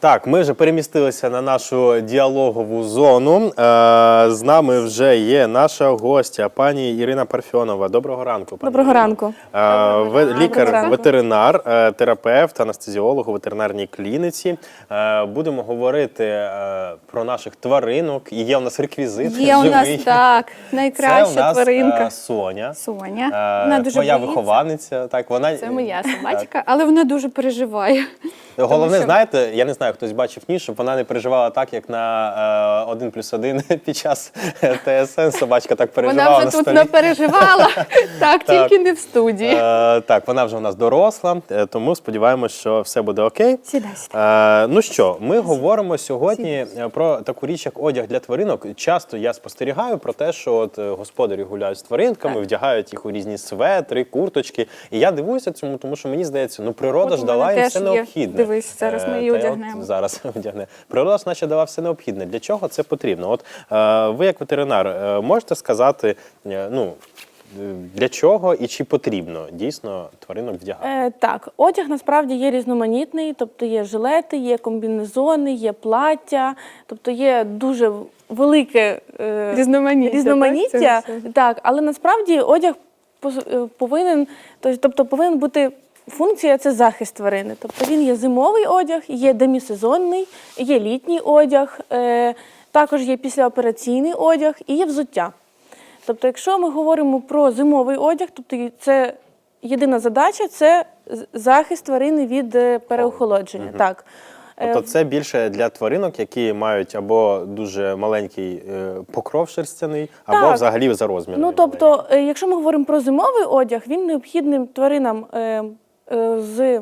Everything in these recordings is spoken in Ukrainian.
Так, ми вже перемістилися на нашу діалогову зону. Е, з нами вже є наша гостя, пані Ірина Парфьонова. Доброго ранку. Пані Доброго Ірино. ранку. Е, Доброго лікар, ранку. ветеринар, е, терапевт, анестезіолог у ветеринарній клініці. Будемо говорити про наших тваринок. І є у нас реквізит. Є у нас живий. так, Це найкраща у нас тваринка. Соня. Соня. Вона дуже Твоя боїться. вихованиця. Так, вона Це моя собачка, але вона дуже переживає. Головне, що- знаєте, я не знаю, хтось бачив ніж, щоб вона не переживала так, як на е, 1 плюс 1 під час ТСН. Собачка так переживала Вона на вже тут столі. напереживала, так, тільки не в студії. Е, так, вона вже у нас доросла, е, тому сподіваємось, що все буде окей. Сідай, ну що, ми говоримо сьогодні про таку річ, як одяг для тваринок. Часто я спостерігаю про те, що от господарі гуляють з тваринками, вдягають їх у різні светри, курточки. І я дивуюся цьому, тому що мені здається, ну природа ж дала їм все необхідне. Дивись, зараз ми її одягнемо. Зараз одягне. Природа наче дала все необхідне. Для чого це потрібно? От е, ви, як ветеринар, е, можете сказати, е, ну. Для чого і чи потрібно дійсно тваринок вдягати? Е, так, одяг насправді є різноманітний, тобто є жилети, є комбінезони, є плаття, тобто є дуже велике е, Різноманіття, різноманіття. так. Так, але насправді одяг повинен, тобто повинен бути. Функція це захист тварини. Тобто він є зимовий одяг, є демісезонний, є літній одяг, е, також є післяопераційний одяг і є взуття. Тобто, якщо ми говоримо про зимовий одяг, тобто це єдина задача це захист тварини від е, переохолодження. Так. Е, Тобто це більше для тваринок, які мають або дуже маленький е, покров шерстяний, або Так. взагалі за розміром. Ну тобто, е, якщо ми говоримо про зимовий одяг, він необхідним тваринам е, е, з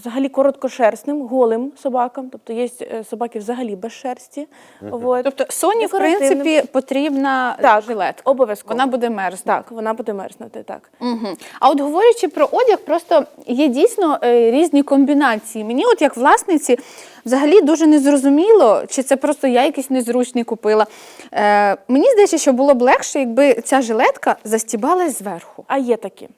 взагалі короткошерстним, голим собакам. Тобто є е, собаки взагалі без шерсті. От. Тобто Соні, в Декоративним. принципі, потрібна Так, жилетка. обов'язково. Вона буде мерзнути. Так, вона буде мерзнути, так. Угу. А от говорячи про одяг, просто є дійсно е, різні комбінації. Мені, от як власниці, взагалі дуже незрозуміло, чи це просто я якийсь незручний купила. Е, мені здається, що було б легше, якби ця жилетка застібалась зверху. А є такі.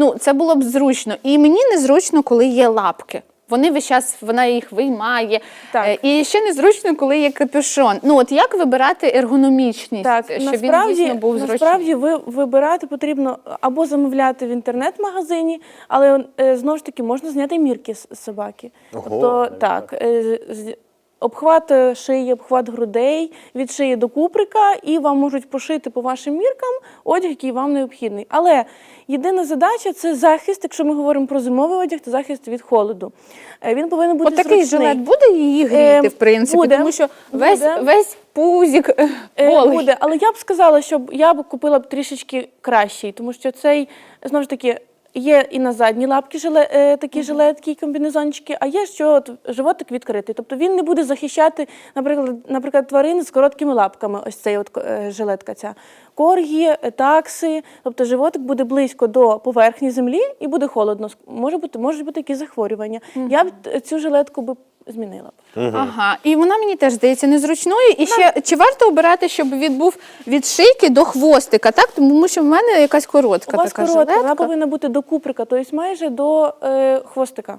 Ну, це було б зручно. І мені незручно, коли є лапки. Вони весь час вона їх виймає. Так. Е, І ще незручно, коли є капюшон. Ну от як вибирати ергономічність, Так, щоб насправді, він дійсно був зручний? насправді ви вибирати потрібно або замовляти в інтернет-магазині, але е, знову ж таки можна зняти мірки з собаки. Ого, тобто навіть так, е, обхват е, шиї, обхват грудей, від шиї до куприка, і вам можуть пошити по вашим міркам одяг, який вам необхідний. Але єдина задача це захист. Якщо ми говоримо про зимовий одяг, то захист від холоду. Е, Він повинен бути От такий зручний. жилет буде її гріти, Е, в принципі, буде, тому що весь, буде. весь пузик е, Е, голий. Буде, але я б сказала, що я б купила б трішечки кращий, тому що цей знову ж таки. Є і на задні лапки жиле, е, такі жилетки і комбінезончики, а є що от, животик відкритий. Тобто він не буде захищати, наприклад, наприклад, тварин з короткими лапками. Ось цей от е, жилетка ця. Коргі, такси. Тобто животик буде близько до поверхні землі і буде холодно. Може бути, можуть бути якісь захворювання. Я б цю жилетку би змінила б. Ага, і вона мені теж здається незручною. І ще чи варто обирати, щоб він був від шийки до хвостика, так? Тому що в мене якась коротка У вас така коротка, вона жилетка. повинна бути до куприка, тобто майже до е, хвостика.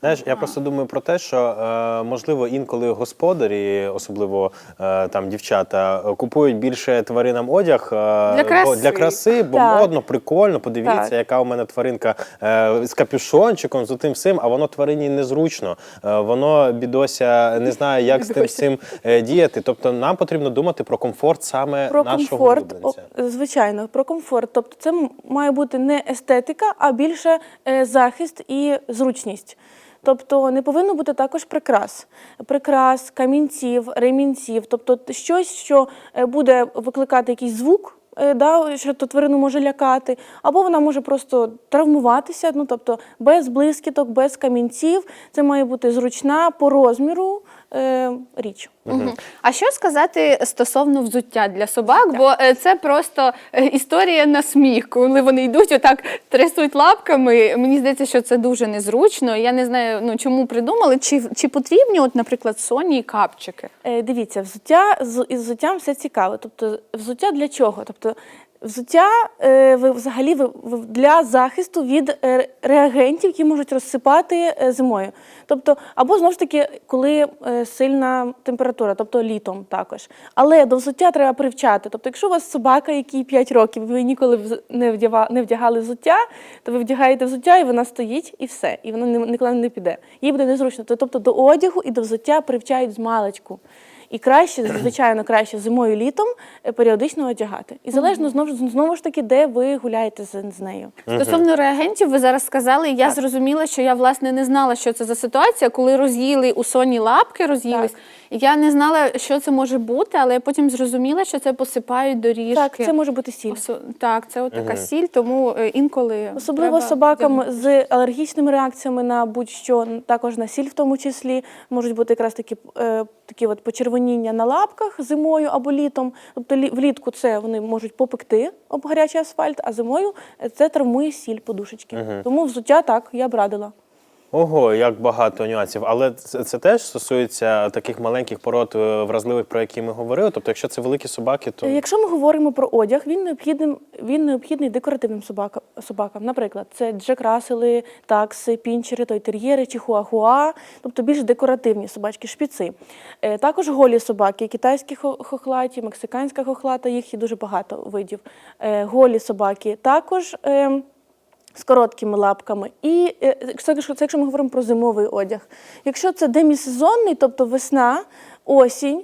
Знаєш, я просто думаю про те, що е, можливо інколи господарі, особливо е, там дівчата, купують більше тваринам одяг е, Для краси. бо, для краси, бо Так. модно, прикольно. Подивіться, Так. яка у мене тваринка е, з капюшончиком, з тим всім, а воно тварині незручно. Е, воно бідося не знає, як з тим всім е, діяти. Тобто нам потрібно думати про комфорт саме Про нашого комфорт, улюбленця. о, звичайно, про комфорт. Тобто це м- має бути не естетика, а більше е, захист і зручність. Тобто не повинно бути також прикрас, прикрас, камінців, ремінців, тобто щось, що е, буде викликати якийсь звук. е, Да, що то тварину може лякати, або вона може просто травмуватися, ну тобто без блискіток, без камінців. Це має бути зручна по розміру е, річ. Мгм. А що сказати стосовно взуття для собак? Бо е, це просто е, історія на сміх, коли вони йдуть, отак трясуть лапками. Мені здається, що це дуже незручно. Я не знаю, ну чому придумали, чи, чи потрібні, от, наприклад, соні і капчики. Е, Дивіться, взуття з із взуттям все цікаво. Тобто, взуття для чого? Тобто, Взуття е, ви взагалі для захисту від е, реагентів, які можуть розсипати е, зимою. Тобто, або знову ж таки, коли сильна температура, тобто літом також. Але до взуття треба привчати. Тобто, якщо у вас собака, якій 5 років, ви ніколи не, вдягали взуття, то ви вдягаєте взуття, і вона стоїть, і все, і вона ні- ніколи не піде. Їй буде незручно. Тобто до одягу і до взуття привчають з маличку. І краще, звичайно, краще зимою літом е, періодично одягати. І залежно знову ж знову ж таки, де ви гуляєте з, з нею. Стосовно реагентів, ви зараз сказали, і я зрозуміла, що я власне не знала, що це за ситуація, коли роз'їли у соні лапки, роз'їлись. Я не знала, що це може бути, але я потім зрозуміла, що це посипають доріжки. Так, це може бути сіль. Осо- Так, це от така сіль, тому е, інколи Особливо треба собакам з алергічними реакціями на будь-що, також на сіль в тому числі, можуть бути якраз такі, е, такі от почервоніння на лапках зимою або літом. Тобто лі- влітку це вони можуть попекти об гарячий асфальт, а зимою е, це травмує сіль подушечки. Тому взуття так, я б радила. Ого, як багато нюансів. Але це, це теж стосується таких маленьких пород е, вразливих, про які ми говорили. Тобто, якщо це великі собаки, то Е, Якщо ми говоримо про одяг, він необхідним, він необхідний декоративним собакам. собакам. Наприклад, це Джек Рассели, такси, пінчери, тойтер'єри, чихуахуа, тобто більш декоративні собачки, шпіци. Е, Також голі собаки, китайські хо- хохлаті, мексиканська хохлата, їх є дуже багато видів. Голі собаки. Також. ем, з короткими лапками. І е, це якщо ми говоримо про зимовий одяг. Якщо це демісезонний, тобто весна, осінь,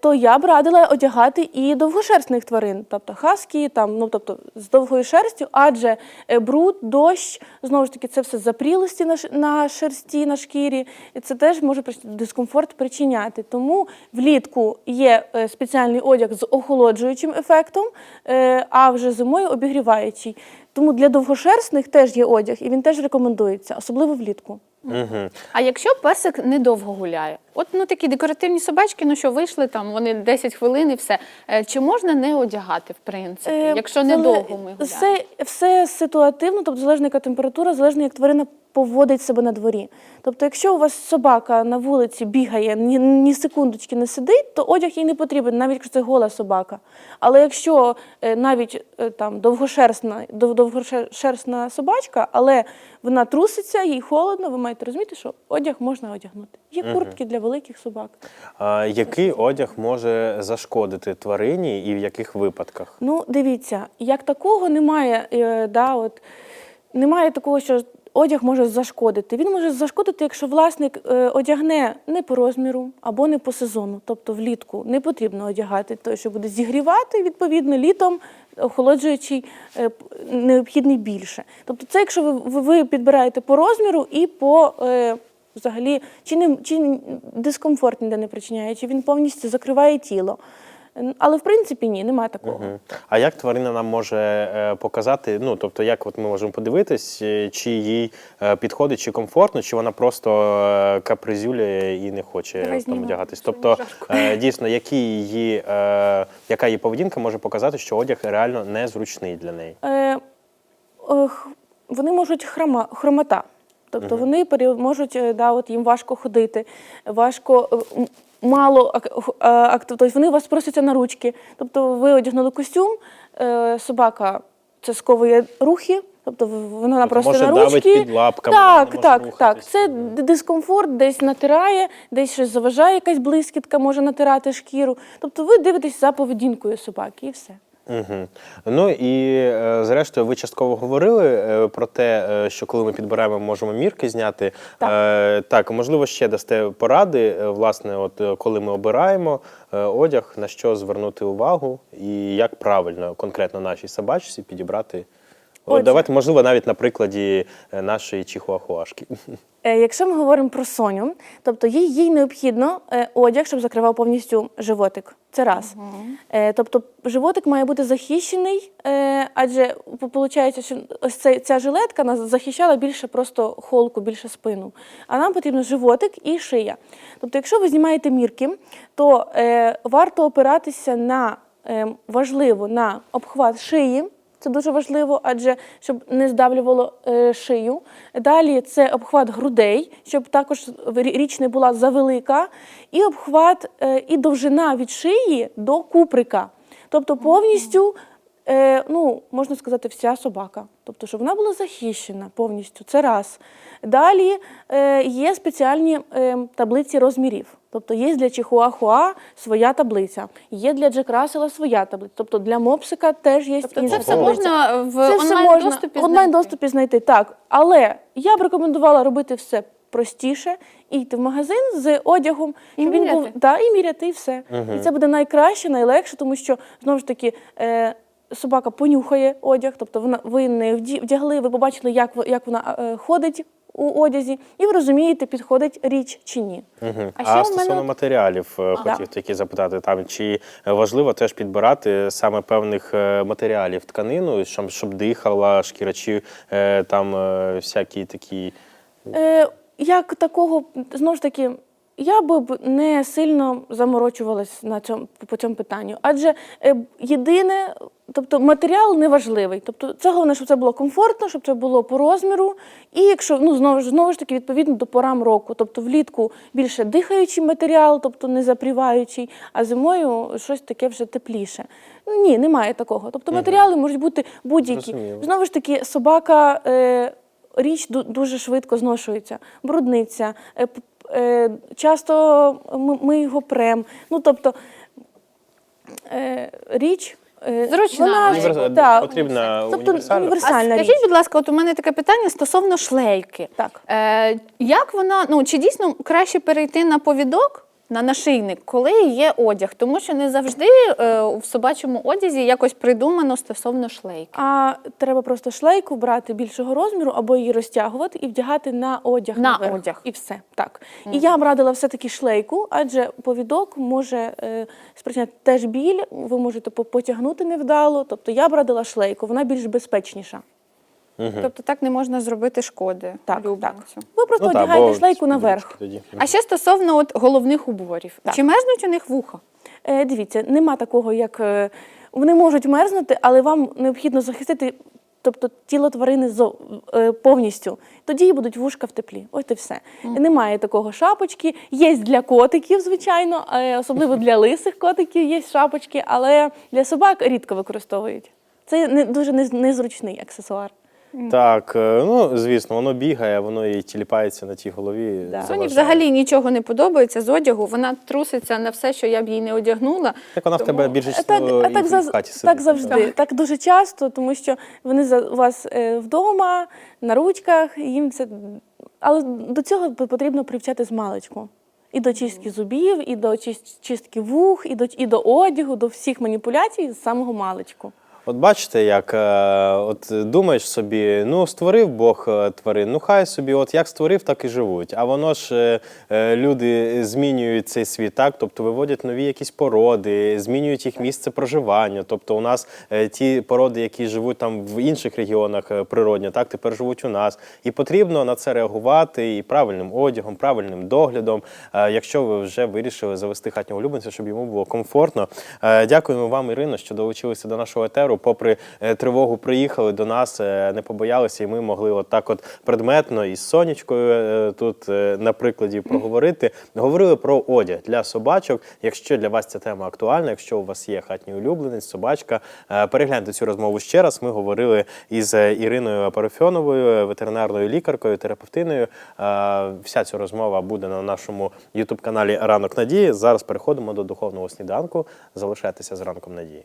то я б радила одягати і довгошерстних тварин, тобто хаскі, там, ну, тобто з довгою шерстю, адже е, бруд, дощ, знову ж таки, це все запрілості на, на шерсті, на шкірі, і це теж може дискомфорт причиняти. Тому влітку є е, спеціальний одяг з охолоджуючим ефектом, е, а вже зимою обігріваючий. Тому для довгошерстних теж є одяг, і він теж рекомендується, особливо влітку. угу. А якщо песик недовго гуляє, от ну такі декоративні собачки, ну що вийшли там, вони 10 хвилин і все. Е, Чи можна не одягати, в принципі, Е, якщо недовго ми гуляємо? Все, все ситуативно, тобто залежно яка температура, залежно як тварина поводить себе на дворі. Тобто, якщо у вас собака на вулиці бігає, ні, ні секундочки не сидить, то одяг їй не потрібен, навіть якщо це гола собака. Але якщо е, навіть е, там довгошерстна, дов- довгошерстна собачка, але вона труситься, їй холодно, ви маєте розуміти, що одяг можна одягнути. Є куртки для великих собак. а, який одяг може зашкодити тварині і в яких випадках? Ну, дивіться, як такого немає, е, да, от, немає такого, що одяг може зашкодити. Він може зашкодити, якщо власник е, одягне не по розміру або не по сезону. Тобто влітку не потрібно одягати той, що буде зігрівати, відповідно, літом охолоджуючий е, необхідний більше. Тобто, це якщо ви, ви, підбираєте по розміру і по. Е, Взагалі, чи не чи дискомфорт ніде не причиняє, чи він повністю закриває тіло. Але в принципі ні, немає такого. Мгм. А як тварина нам може е, показати? Ну тобто, як от ми можемо подивитись, е, чи їй е, підходить, чи комфортно, чи вона просто капризюлює і не хоче вдягатись? що Тобто, дійсно, які її, яка її поведінка може показати, що одяг реально незручний для неї? Е, вони можуть хрома, хромота. Тобто вони можуть, да, от їм важко ходити, важко, мало е, тобто вони вас просяться на ручки. Тобто ви одягнули костюм, е, собака це сковує рухи. Тобто вона Тобто просто може на ручки. під лапками, так, так, рухатись. так. Це дискомфорт, десь натирає, десь щось заважає, якась блискітка може натирати шкіру. Тобто ви дивитесь за поведінкою собаки і все. Угу. Ну і е, зрештою, ви частково говорили е, про те, е, що коли ми підбираємо, можемо мірки зняти. Так. Е, так, можливо, ще дасте поради, власне, от коли ми обираємо одяг, на що звернути увагу, і як правильно конкретно нашій собачці підібрати. От Отже. Давайте, можливо, навіть на прикладі е, нашої чихуахуашки. Е, Якщо ми говоримо про Соню, тобто їй, їй необхідно е, одяг, щоб закривав повністю животик. Це раз. Е, Тобто животик має бути захищений, адже виходить, що ось ця, ця жилетка нас захищала більше просто холку, більше спину. А нам потрібен животик і шия. Тобто, якщо ви знімаєте мірки, то варто опиратися на е, важливо на обхват шиї. Це дуже важливо, адже щоб не здавлювало е, шию. Далі це обхват грудей, щоб також річ не була завелика, і обхват е, і довжина від шиї до куприка. Тобто повністю е, ну, можна сказати, вся собака. Тобто, щоб вона була захищена повністю. Це раз. Далі е, є спеціальні е, таблиці розмірів. Тобто є для чихуахуа своя таблиця, є для Джек Рассела своя таблиця. Тобто для мопсика теж є Тобто інша це все таблиця. можна в Це все онлайн можна доступі в онлайн знайти? доступі знайти. Так, але я б рекомендувала робити все простіше і йти в магазин з одягом, І щоб він був міряти. да, і міряти, і все. І це буде найкраще, найлегше, тому що знову ж таки. Е, Собака понюхає одяг, тобто вона ви не вдягли, ви побачили, як, як вона е, ходить у одязі, і ви розумієте, підходить річ чи ні. Мгм. А А, у мене стосовно матеріалів, е, хотів таки запитати там, чи важливо теж підбирати саме певних е, матеріалів тканину, щоб, щоб дихала шкіра, чи там всякі такі. Е, як такого, знову ж таки, я би б не сильно заморочувалась на цьому по цьому питанню. Адже е, єдине, тобто матеріал не важливий. Тобто, це головне, щоб це було комфортно, щоб це було по розміру. І якщо ну знову ж знову ж таки відповідно до порам року. Тобто влітку більше дихаючий матеріал, тобто не запріваючий, а зимою щось таке вже тепліше. Ні, немає такого. Тобто матеріали можуть бути будь-які. Знову ж таки, собака. Е, річ ду- дуже швидко зношується, брудниця. Е, Часто ми, його прем. Ну, тобто е, річ. е, Зручна. вона- Універс- да, потрібна тобто універсальна. А річ. скажіть, будь ласка, от у мене таке питання стосовно шлейки. Так. Е, як вона, ну чи дійсно краще перейти на повідок? На нашийник, коли є одяг, тому що не завжди е, в собачому одязі якось придумано стосовно шлейки. А треба просто шлейку брати більшого розміру або її розтягувати і вдягати на одяг. На наверх. одяг. І все. Так. І я б радила все-таки шлейку, адже повідок може е, спричиняти теж біль, ви можете по- потягнути невдало. Тобто я б радила шлейку, вона більш безпечніша. Тобто так не можна зробити шкоди Так, улюбленцю. Ви просто Ну, одягаєте бо шлейку наверх. тоді. А ще стосовно от головних уборів. Так. Чи мерзнуть у них вуха? Е, дивіться, нема такого, як е, вони можуть мерзнути, але вам необхідно захистити. Тобто тіло тварини е, повністю, тоді і будуть вушка в теплі. Ось і все. Немає такого шапочки. Є для котиків, звичайно, е, особливо для лисих котиків є шапочки, але для собак рідко використовують. Це не дуже нез- незручний аксесуар. Так, е, ну звісно, воно бігає, воно і тіліпається на тій голові. Да. Соні взагалі нічого не подобається з одягу. Вона труситься на все, що я б їй не одягнула. Так вона в тебе більше так, і так, в хаті сидить. так завжди, так. дуже часто, тому що вони за у вас е, вдома, на ручках, їм це. Але до цього потрібно привчати з маличку. І до чистки зубів, і до чис- чистки вух, і до, і до одягу, до всіх маніпуляцій з самого маличку. От бачите, як е, от думаєш собі, ну створив Бог е, тварин, ну хай собі, от як створив, так і живуть. А воно ж е, люди змінюють цей світ, так? Тобто виводять нові якісь породи, змінюють їх місце проживання. Тобто, у нас ті породи, які живуть там в інших регіонах природні, так тепер живуть у нас. І потрібно на це реагувати і правильним одягом, правильним доглядом. Якщо ви вже вирішили завести хатнього улюбленця, щоб йому було комфортно. Дякуємо вам, Ірино, що долучилися до нашого етеру. Попри е, тривогу, приїхали до нас, е, не побоялися, і ми могли от так от предметно із сонечкою е, тут на прикладі проговорити. Говорили про одяг для собачок. Якщо для вас ця тема актуальна, якщо у вас є хатній улюбленець, собачка, перегляньте цю розмову ще раз. Ми говорили із Іриною Парафьоновою, ветеринарною лікаркою, терапевтиною. Вся ця розмова буде на нашому ютуб каналі Ранок Надії. Зараз переходимо до духовного сніданку. Залишайтеся з ранком надії.